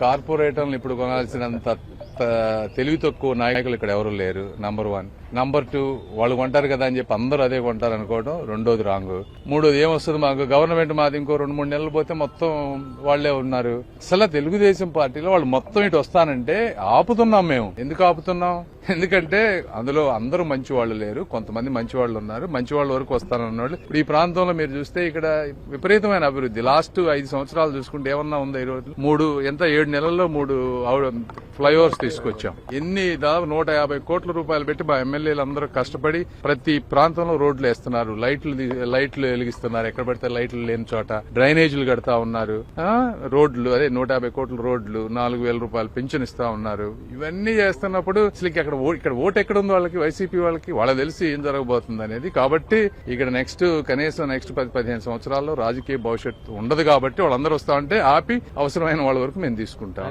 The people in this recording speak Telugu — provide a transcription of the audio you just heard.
కార్పొరేటర్లు ఇప్పుడు కొనాల్సినంత తెలివి తక్కువ నాయకులు ఇక్కడ ఎవరు లేరు నంబర్ వన్ నంబర్ టూ వాళ్ళు కొంటారు కదా అని చెప్పి అందరూ అదే కొంటారు అనుకోవడం రెండోది రాంగ్ మూడోది ఏమొస్తుంది మాకు? గవర్నమెంట్ మాది ఇంకో రెండు మూడు నెలలు పోతే మొత్తం వాళ్ళే ఉన్నారు. అసలు తెలుగుదేశం పార్టీలో వాళ్ళు మొత్తం ఇటు వస్తానంటే ఆపుతున్నాం మేము. ఎందుకు ఆపుతున్నాం? ఎందుకంటే అందులో అందరూ మంచి వాళ్ళు లేరు కొంతమంది మంచి వాళ్ళు ఉన్నారు. మంచి వాళ్ళ వరకు వస్తానన్న వాళ్ళు ఇప్పుడు ఈ ప్రాంతంలో మీరు చూస్తే ఇక్కడ విపరీతమైన అభివృద్ధి. లాస్ట్ ఐదు సంవత్సరాలు చూసుకుంటే ఏమన్నా ఉందా ఈ రోజు మూడు ఎంత? ఏడు నెలల్లో మూడు ఫ్లైఓవర్స్ తీసుకొచ్చాం. ఎన్ని దాదాపు నూట యాభై కోట్ల రూపాయలు పెట్టి మా ఎమ్మెల్యేలు అందరూ కష్టపడి ప్రతి ప్రాంతంలో రోడ్లు వేస్తున్నారు. లైట్లు లైట్లు వెలిగిస్తున్నారు. ఎక్కడ పడితే లైట్లు లేని చోట. డ్రైనేజీలు కడతా ఉన్నారు. రోడ్లు అదే నూట యాభై కోట్ల రోడ్లు నాలుగు వేల రూపాయలు పెన్షన్ ఇస్తా ఉన్నారు. ఇవన్నీ చేస్తున్నప్పుడు అసలు అక్కడ ఇక్కడ ఓటు ఎక్కడ ఉంది వాళ్ళకి? వైసీపీ వాళ్ళకి? వాళ్ళ తెలిసి ఏం జరగబోతుంది అనేది. కాబట్టి ఇక్కడ నెక్స్ట్ కనీసం నెక్స్ట్ పది పదిహేను సంవత్సరాల్లో రాజకీయ భవిష్యత్తు ఉండదు కాబట్టి వాళ్ళందరూ వస్తా ఉంటే ఆపి అవసరమైన వాళ్ళ వరకు మేము తీసుకుంటాం.